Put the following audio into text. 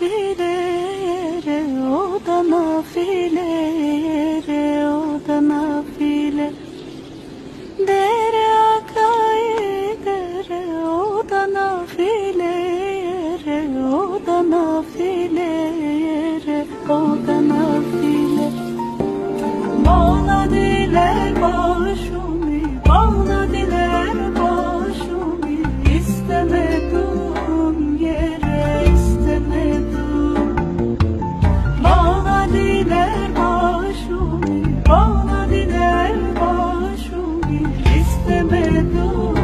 nafile o da nafile o da nafile dere akay dere o da nafile o da nafile Ağla diler başım istemedi